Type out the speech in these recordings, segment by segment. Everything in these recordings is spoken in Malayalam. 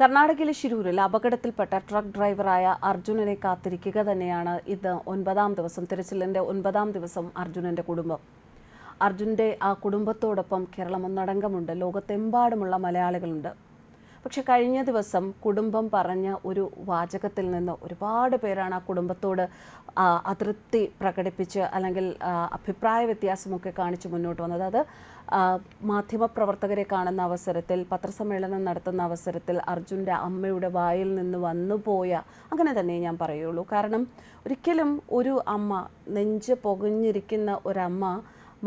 കർണാടകയിലെ ശിരൂരിൽ അപകടത്തിൽപ്പെട്ട ട്രക്ക് ഡ്രൈവറായ അർജുനനെ കാത്തിരിക്കുക തന്നെയാണ് ഇത് ഒൻപതാം ദിവസം തിരച്ചിലിന്റെ ഒൻപതാം ദിവസം അർജുനന്റെ കുടുംബം. അർജുന്റെ ആ കുടുംബത്തോടൊപ്പം കേരളം ഒന്നടങ്കമുണ്ട്. ലോകത്തെമ്പാടുമുള്ള മലയാളികളുണ്ട്. പക്ഷെ കഴിഞ്ഞ ദിവസം കുടുംബം പറഞ്ഞ ഒരു വാചകത്തിൽ നിന്ന് ഒരുപാട് പേരാണ് ആ കുടുംബത്തോട് അതൃപ്തി പ്രകടിപ്പിച്ച് അല്ലെങ്കിൽ അഭിപ്രായ വ്യത്യാസമൊക്കെ കാണിച്ച് മുന്നോട്ട് വന്നത്. അത് മാധ്യമ മാധ്യമപ്രവർത്തകരെ കാണുന്ന അവസരത്തിൽ പത്രസമ്മേളനം നടത്തുന്ന അവസരത്തിൽ അർജുന്റെ അമ്മയുടെ വായിൽ നിന്ന് വന്നുപോയ അങ്ങനെ തന്നെ ഞാൻ പറയുള്ളൂ. കാരണം ഒരിക്കലും ഒരു അമ്മ നെഞ്ച് പൊകഞ്ഞിരിക്കുന്ന ഒരമ്മ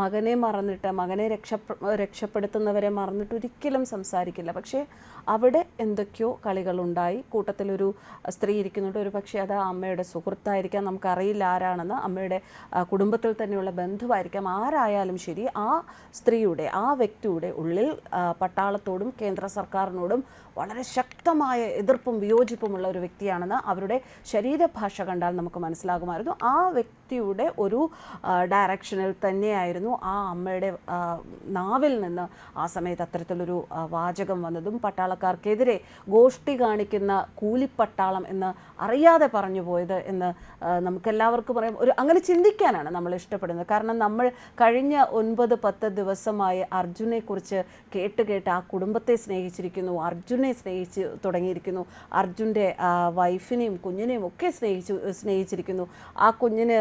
മകനെ മറന്നിട്ട് മകനെ രക്ഷ രക്ഷപ്പെടുത്തുന്നവരെ മറന്നിട്ട് ഒരിക്കലും സംസാരിക്കില്ല. പക്ഷേ അവിടെ എന്തൊക്കെയോ കളികളുണ്ടായി. കൂട്ടത്തിലൊരു സ്ത്രീ ഇരിക്കുന്നുണ്ട്. ഒരു പക്ഷേ അത് അമ്മയുടെ സുഹൃത്തായിരിക്കാം. നമുക്കറിയില്ല ആരാണെന്ന്. അമ്മയുടെ കുടുംബത്തിൽ തന്നെയുള്ള ബന്ധുവായിരിക്കാം. ആരായാലും ശരി ആ സ്ത്രീയുടെ ആ വ്യക്തിയുടെ ഉള്ളിൽ പട്ടാളത്തോടും കേന്ദ്ര സർക്കാരിനോടും വളരെ ശക്തമായ എതിർപ്പും വിയോജിപ്പുമുള്ള ഒരു വ്യക്തിയാണെന്ന് അവരുടെ ശരീരഭാഷ കണ്ടാൽ നമുക്ക് മനസ്സിലാകുമായിരുന്നു. ആ വ്യക്തിയുടെ ഒരു ഡയറക്ഷനിൽ തന്നെയായിരുന്നു ആ അമ്മയുടെ നാവിൽ നിന്ന് ആ സമയത്ത് അത്തരത്തിലൊരു വാചകം വന്നതും പട്ടാളക്കാർക്കെതിരെ ഗോഷ്ടി കാണിക്കുന്ന കൂലിപ്പട്ടാളം എന്ന് അറിയാതെ പറഞ്ഞു പോയത് എന്ന് നമുക്കെല്ലാവർക്കും പറയാം. ഒരു അങ്ങനെ ചിന്തിക്കാനാണ് നമ്മൾ ഇഷ്ടപ്പെടുന്നത്. കാരണം നമ്മൾ കഴിഞ്ഞ ഒൻപത് പത്ത് ദിവസമായി അർജുനെ കുറിച്ച് കേട്ട് കേട്ട് ആ കുടുംബത്തെ സ്നേഹിച്ചിരിക്കുന്നു അർജുനെ സ്നേഹിച്ച് തുടങ്ങിയിരിക്കുന്നു അർജുന്റെ വൈഫിനെയും കുഞ്ഞിനെയും ഒക്കെ സ്നേഹിച്ചു സ്നേഹിച്ചിരിക്കുന്നു. ആ കുഞ്ഞിന്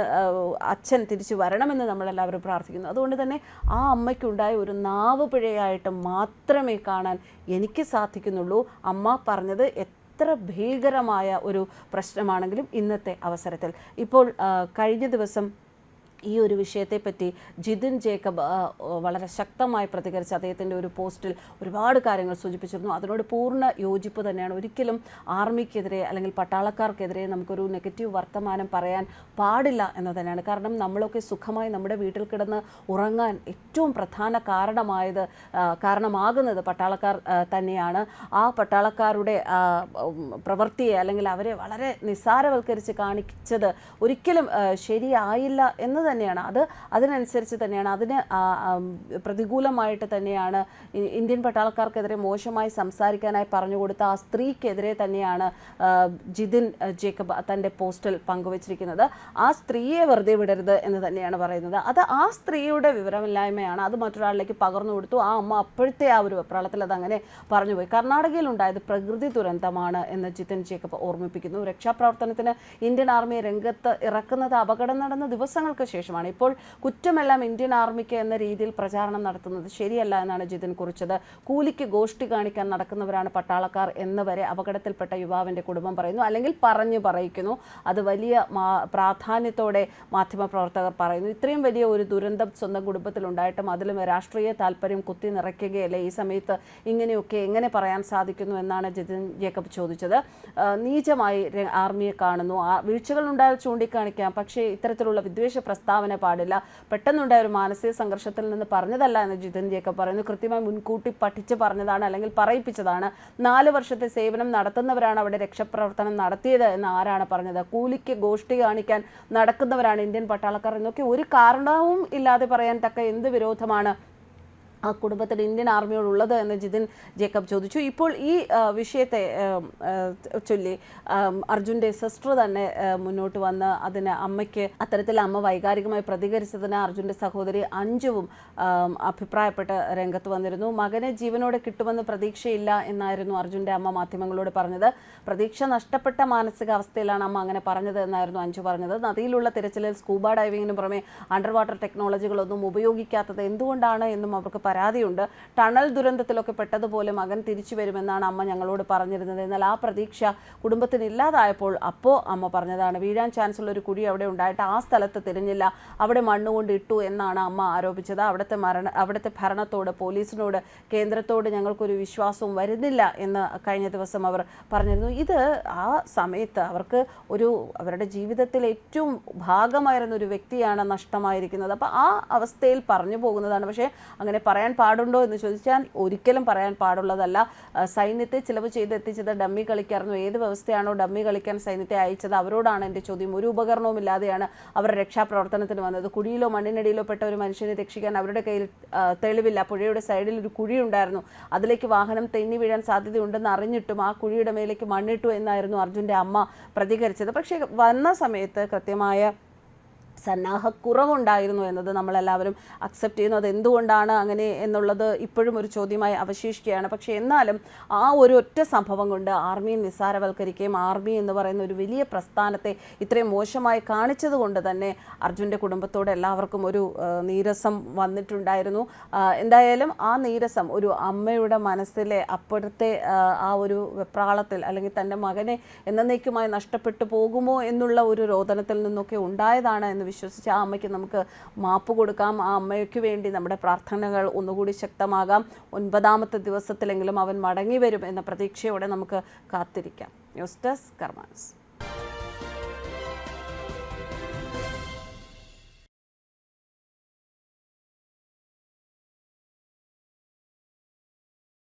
അച്ഛൻ തിരിച്ചു വരണമെന്ന് നമ്മളെല്ലാവരും പ്രാർത്ഥിക്കുന്നു. അതുകൊണ്ട് തന്നെ ആ അമ്മയ്ക്കുണ്ടായ ഒരു നാവ് പിഴയായിട്ട് മാത്രമേ കാണാൻ എനിക്ക് സാധിക്കുന്നുള്ളൂ. അമ്മ പറഞ്ഞത് എത്ര ഭീകരമായ ഒരു പ്രശ്നമാണെങ്കിലും ഇന്നത്തെ അവസരത്തിൽ. ഇപ്പോൾ കഴിഞ്ഞ ദിവസം ഈ ഒരു വിഷയത്തെപ്പറ്റി ജിതിൻ ജേക്കബ് വളരെ ശക്തമായി പ്രതികരിച്ച് അദ്ദേഹത്തിന്റെ ഒരു പോസ്റ്റിൽ ഒരുപാട് കാര്യങ്ങൾ സൂചിപ്പിച്ചിരുന്നു. അതിനോട് പൂർണ യോജിപ്പ് തന്നെയാണ്. ഒരിക്കലും ആർമിക്കെതിരെ അല്ലെങ്കിൽ പട്ടാളക്കാർക്കെതിരെ നമുക്കൊരു നെഗറ്റീവ് വർത്തമാനം പറയാൻ പാടില്ല എന്ന് തന്നെയാണ്. കാരണം നമ്മളൊക്കെ സുഖമായി നമ്മുടെ വീട്ടിൽ കിടന്ന് ഉറങ്ങാൻ ഏറ്റവും പ്രധാന കാരണമായത് കാരണമാകുന്നത് പട്ടാളക്കാർ തന്നെയാണ്. ആ പട്ടാളക്കാരുടെ പ്രവൃത്തിയെ അല്ലെങ്കിൽ അവരെ വളരെ നിസ്സാരവൽക്കരിച്ച് കാണിച്ചത് ഒരിക്കലും ശരിയായില്ല എന്ന് തന്നെയാണ്. അത് അതിനനുസരിച്ച് തന്നെയാണ്. അതിന് പ്രതികൂലമായിട്ട് തന്നെയാണ് ഇന്ത്യൻ പട്ടാളക്കാർക്കെതിരെ മോശമായി സംസാരിക്കാനായി പറഞ്ഞു കൊടുത്ത ആ സ്ത്രീക്കെതിരെ തന്നെയാണ് ജിതിൻ ജേക്കബ് തന്റെ പോസ്റ്റിൽ പങ്കുവച്ചിരിക്കുന്നത്. ആ സ്ത്രീയെ വെറുതെ വിടരുത് എന്ന് തന്നെയാണ് പറയുന്നത്. അത് ആ സ്ത്രീയുടെ വിവരമില്ലായ്മയാണ്. അത് മറ്റൊരാളിലേക്ക് പകർന്നു കൊടുത്തു. ആ അമ്മ അപ്പോഴത്തെ ആ ഒരു വെപ്രാളത്തിൽ അത് അങ്ങനെ പറഞ്ഞുപോയി കർണാടകയിൽ ഉണ്ടായത് പ്രകൃതി ദുരന്തമാണ് എന്ന് ജിതിൻ ജേക്കബ് ഓർമ്മിപ്പിക്കുന്നു. രക്ഷാപ്രവർത്തനത്തിന് ഇന്ത്യൻ ആർമിയെ രംഗത്ത് ഇറക്കുന്നത് അപകടം നടന്ന ദിവസങ്ങൾക്ക് ശേഷമാണ്. ഇപ്പോൾ കുറ്റമെല്ലാം ഇന്ത്യൻ ആർമിക്ക് എന്ന രീതിയിൽ പ്രചാരണം നടത്തുന്നത് ശരിയല്ല എന്നാണ് ജിതിൻ കുറിച്ചത്. കൂലിക്ക് ഗോഷ്ടി കാണിക്കാൻ നടക്കുന്നവരാണ് പട്ടാളക്കാർ എന്ന് വരെ അപകടത്തിൽപ്പെട്ട യുവാവിന്റെ കുടുംബം പറയുന്നു. അല്ലെങ്കിൽ പറഞ്ഞു പറയിക്കുന്നു. അത് വലിയ പ്രാധാന്യത്തോടെ മാധ്യമപ്രവർത്തകർ പറയുന്നു. ഇത്രയും വലിയ ഒരു ദുരന്തം സ്വന്തം കുടുംബത്തിൽ ഉണ്ടായിട്ടും അതിലും രാഷ്ട്രീയ താല്പര്യം കുത്തി നിറയ്ക്കുകയല്ലേ ഈ സമയത്ത് ഇങ്ങനെയൊക്കെ എങ്ങനെ പറയാൻ സാധിക്കുന്നു എന്നാണ് ജിതിൻ ജേക്കബ് ചോദിച്ചത്. നീചമായി ആർമിയെ കാണുന്നു. ഉണ്ടായാൽ ചൂണ്ടിക്കാണിക്കാം. പക്ഷേ ഇത്തരത്തിലുള്ള വിദ്വേഷ പ്രസ്താവന പാടില്ല. പെട്ടെന്നുണ്ടായ ഒരു മാനസിക സംഘർഷത്തിൽ നിന്ന് പറഞ്ഞതല്ല എന്ന് ജിതിൻ പറയുന്നു. കൃത്യമായി മുൻകൂട്ടി പഠിച്ച് പറഞ്ഞതാണ് അല്ലെങ്കിൽ പറയിപ്പിച്ചതാണ്. നാല് വർഷത്തെ സേവനം നടത്തുന്നവരാണ് അവിടെ രക്ഷപ്രവർത്തനം നടത്തിയത് എന്ന് ആരാണ് പറഞ്ഞത്? കൂലിക്ക് ഗോഷ്ടി കാണിക്കാൻ നടക്കുന്നവരാണ് ഇന്ത്യൻ പട്ടാളക്കാർ എന്നൊക്കെ ഒരു കാരണവും ഇല്ലാതെ പറയാൻ തക്ക എന്ത് വിരോധമാണ് ആ കുടുംബത്തിൽ ഇന്ത്യൻ ആർമിയോടുള്ളത് എന്ന് ജിതിൻ ജേക്കബ് ചോദിച്ചു. ഇപ്പോൾ ഈ വിഷയത്തെ ചൊല്ലി അർജുന്റെ സിസ്റ്റർ തന്നെ മുന്നോട്ട് വന്ന് അതിന് അമ്മയ്ക്ക് അത്തരത്തിൽ അമ്മ വൈകാരികമായി പ്രതികരിച്ചതിന് അർജുന്റെ സഹോദരി അഞ്ജുവും അഭിപ്രായപ്പെട്ട് രംഗത്ത് വന്നിരുന്നു. മകനെ ജീവനോടെ കിട്ടുമെന്ന് പ്രതീക്ഷയില്ല എന്നായിരുന്നു അർജുന്റെ അമ്മ മാധ്യമങ്ങളോട് പറഞ്ഞത്. പ്രതീക്ഷ നഷ്ടപ്പെട്ട മാനസികാവസ്ഥയിലാണ് അമ്മ അങ്ങനെ പറഞ്ഞത് എന്നായിരുന്നു അഞ്ജു പറഞ്ഞത്. നദിയിലുള്ള തിരച്ചിലിൽ സ്കൂബ ഡൈവിങ്ങിന് പുറമെ അണ്ടർ വാട്ടർ ടെക്നോളജികളൊന്നും ഉപയോഗിക്കാത്തത് എന്തുകൊണ്ടാണ് എന്നും അവർക്ക് പരാതിയുണ്ട്. ടണൽ ദുരന്തത്തിലൊക്കെ പെട്ടതുപോലെ മകൻ തിരിച്ചു വരുമെന്നാണ് അമ്മ ഞങ്ങളോട് പറഞ്ഞിരുന്നത്. എന്നാൽ ആ പ്രതീക്ഷ കുടുംബത്തിന് ഇല്ലാതായപ്പോൾ അപ്പോൾ അമ്മ പറഞ്ഞതാണ് വീഴാൻ ചാൻസ് ഉള്ള ഒരു കുഴി അവിടെ ഉണ്ടായിട്ട് ആ സ്ഥലത്ത് തിരിഞ്ഞില്ല. അവിടെ മണ്ണുകൊണ്ട് ഇട്ടു എന്നാണ് അമ്മ ആരോപിച്ചത്. അവിടുത്തെ മരണ അവിടുത്തെ ഭരണത്തോട് പോലീസിനോട് കേന്ദ്രത്തോട് ഞങ്ങൾക്കൊരു വിശ്വാസവും വരുന്നില്ല എന്ന് കഴിഞ്ഞ ദിവസം അവർ പറഞ്ഞിരുന്നു. ഇത് ആ സമയത്ത് അവർക്ക് ഒരു അവരുടെ ജീവിതത്തിൽ ഏറ്റവും ഭാഗമായിരുന്ന ഒരു വ്യക്തിയാണ് നഷ്ടമായിരിക്കുന്നത്. അപ്പോൾ ആ അവസ്ഥയിൽ പറഞ്ഞു പോകുന്നതാണ്. പക്ഷേ അങ്ങനെ പറയാൻ പറയാൻ പാടുണ്ടോ എന്ന് ചോദിച്ചാൽ ഒരിക്കലും പറയാൻ പാടുള്ളതല്ല. സൈന്യത്തെ ചിലവ് ചെയ്ത് എത്തിച്ചത് ഡമ്മി കളിക്കായിരുന്നു ഏത് വ്യവസ്ഥയാണോ ഡമ്മി കളിക്കാൻ സൈന്യത്തെ അയച്ചത് അവരോടാണ് എന്റെ ചോദ്യം. ഒരു ഉപകരണവും ഇല്ലാതെയാണ് അവർ രക്ഷാപ്രവർത്തനത്തിന് വന്നത്. കുഴിയിലോ മണ്ണിനടിയിലോ പെട്ട ഒരു മനുഷ്യനെ രക്ഷിക്കാൻ അവരുടെ കയ്യിൽ തെളിവില്ല. പുഴയുടെ സൈഡിൽ ഒരു കുഴി ഉണ്ടായിരുന്നു. അതിലേക്ക് വാഹനം തെന്നി വീഴാൻ സാധ്യതയുണ്ടെന്ന് അറിഞ്ഞിട്ടും ആ കുഴിയുടെ മേലേക്ക് മണ്ണിട്ടു എന്നായിരുന്നു അർജുന്റെ അമ്മ പ്രതികരിച്ചത്. പക്ഷേ വന്ന സമയത്ത് കൃത്യമായ സന്നാഹക്കുറവുണ്ടായിരുന്നു എന്നത് നമ്മളെല്ലാവരും അക്സെപ്റ്റ് ചെയ്യുന്നു. അത് എന്തുകൊണ്ടാണ് അങ്ങനെ എന്നുള്ളത് ഇപ്പോഴും ഒരു ചോദ്യമായി അവശേഷിക്കുകയാണ്. പക്ഷേ എന്നാലും ആ ഒരു ഒറ്റ സംഭവം കൊണ്ട് ആർമിയെ നിസ്സാരവൽക്കരിക്കുകയും ആർമി എന്ന് പറയുന്ന ഒരു വലിയ പ്രസ്ഥാനത്തെ ഇത്രയും മോശമായി കാണിച്ചത് കൊണ്ട് തന്നെ അർജുന്റെ കുടുംബത്തോട് എല്ലാവർക്കും ഒരു നീരസം വന്നിട്ടുണ്ടായിരുന്നു. എന്തായാലും ആ നീരസം ഒരു അമ്മയുടെ മനസ്സിലെ അപ്പോഴത്തെ ആ ഒരു വെപ്രാളത്തിൽ അല്ലെങ്കിൽ തന്റെ മകനെ എന്നേക്കുമായി നഷ്ടപ്പെട്ടു പോകുമോ എന്നുള്ള ഒരു രോദനത്തിൽ നിന്നൊക്കെ ഉണ്ടായതാണ് എന്ന് വിശ്വസിച്ച് ആ അമ്മയ്ക്ക് നമുക്ക് മാപ്പ് കൊടുക്കാം. ആ അമ്മയ്ക്ക് വേണ്ടി നമ്മുടെ പ്രാർത്ഥനകൾ ഒന്നുകൂടി ശക്തമാകാം. ഒൻപതാമത്തെ ദിവസത്തിലെങ്കിലും അവൻ മടങ്ങി വരും എന്ന പ്രതീക്ഷയോടെ നമുക്ക് കാത്തിരിക്കാം. News desk കർമാൻസ്